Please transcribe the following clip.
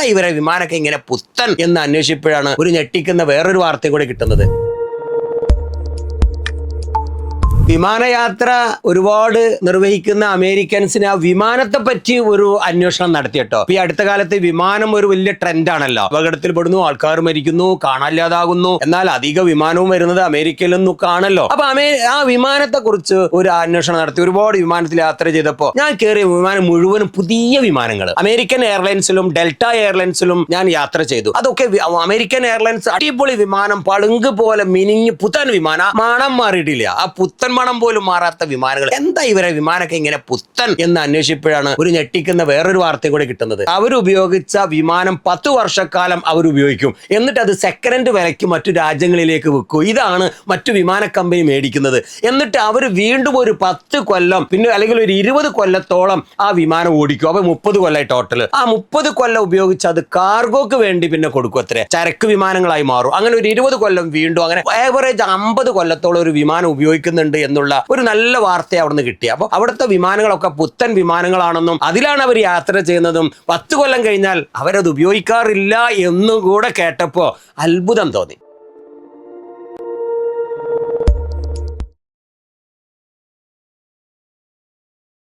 എന്താ ഇവരെ വിമാനമൊക്കെ ഇങ്ങനെ പുത്തൻ എന്ന് അന്വേഷിച്ചപ്പോഴാണ് ഒരു ഞെട്ടിക്കുന്ന വേറൊരു വാർത്തയും കൂടെ കിട്ടുന്നത്? വിമാനയാത്ര ഒരുപാട് നിർവഹിക്കുന്ന അമേരിക്കൻസിന് ആ വിമാനത്തെ പറ്റി ഒരു അന്വേഷണം നടത്തി കേട്ടോ ഈ അടുത്ത കാലത്ത് വിമാനം ഒരു വലിയ ട്രെൻഡാണല്ലോ. അപകടത്തിൽപ്പെടുന്നു ആൾക്കാർ മരിക്കുന്നു കാണാനില്ലാതാകുന്നു. എന്നാൽ അധിക വിമാനവും വരുന്നത് അമേരിക്കയിൽ നിന്നും കാണല്ലോ അപ്പൊ ആ വിമാനത്തെ കുറിച്ച് ഒരു അന്വേഷണം നടത്തി. ഒരുപാട് വിമാനത്തിൽ യാത്ര ചെയ്തപ്പോ ഞാൻ കയറിയ വിമാനം മുഴുവനും പുതിയ വിമാനങ്ങൾ അമേരിക്കൻ എയർലൈൻസിലും ഡെൽറ്റ എയർലൈൻസിലും ഞാൻ യാത്ര ചെയ്തു. അതൊക്കെ അമേരിക്കൻ എയർലൈൻസ് അടിപൊളി വിമാനം പളുങ്ക് പോലെ മിനിഞ്ഞ് പുത്തൻ വിമാനം. മണം മാറിയിട്ടില്ല. ആ പുത്തൻ മണം പോലും മാറാത്ത വിമാനങ്ങൾ. എന്താ ഇവരെ വിമാനമൊക്കെ ഇങ്ങനെ പുത്തൻ എന്ന് അന്വേഷിച്ചപ്പോഴാണ് ഒരു ഞെട്ടിക്കുന്ന വേറൊരു വാർത്തയും കൂടെ കിട്ടുന്നത്? അവരുപയോഗിച്ച വിമാനം പത്ത് വർഷക്കാലം അവർ ഉപയോഗിക്കും എന്നിട്ട് അത് സെക്കൻഡ് വിലയ്ക്ക് മറ്റു രാജ്യങ്ങളിലേക്ക് വെക്കും ഇതാണ് മറ്റു വിമാന കമ്പനി മേടിക്കുന്നത്. എന്നിട്ട് അവർ വീണ്ടും ഒരു പത്ത് കൊല്ലം പിന്നെ അല്ലെങ്കിൽ ഒരു ഇരുപത് കൊല്ലത്തോളം ആ വിമാനം ഓടിക്കും. അപ്പൊ മുപ്പത് കൊല്ലമായി ടോട്ടൽ ആ മുപ്പത് കൊല്ലം ഉപയോഗിച്ച് അത് കാർഗോക്ക് വേണ്ടി പിന്നെ കൊടുക്കും അത്രേ. ചരക്ക് വിമാനങ്ങളായി മാറും. അങ്ങനെ ഒരു ഇരുപത് കൊല്ലം വീണ്ടും അങ്ങനെ ഏവറേജ് അമ്പത് കൊല്ലത്തോളം ഒരു വിമാനം ഉപയോഗിക്കുന്നുണ്ട് എന്നുള്ള ഒരു നല്ല വാർത്ത അവിടുന്ന് കിട്ടി. അപ്പോൾ അവിടുത്തെ വിമാനങ്ങളൊക്കെ പുത്തൻ വിമാനങ്ങളാണെന്നും അതിലാണ് അവർ യാത്ര ചെയ്യുന്നതും പത്ത് കൊല്ലം കഴിഞ്ഞാൽ അവരത് ഉപയോഗിക്കാറില്ല എന്നും കൂടെ കേട്ടപ്പോൾ അത്ഭുതം തോന്നി.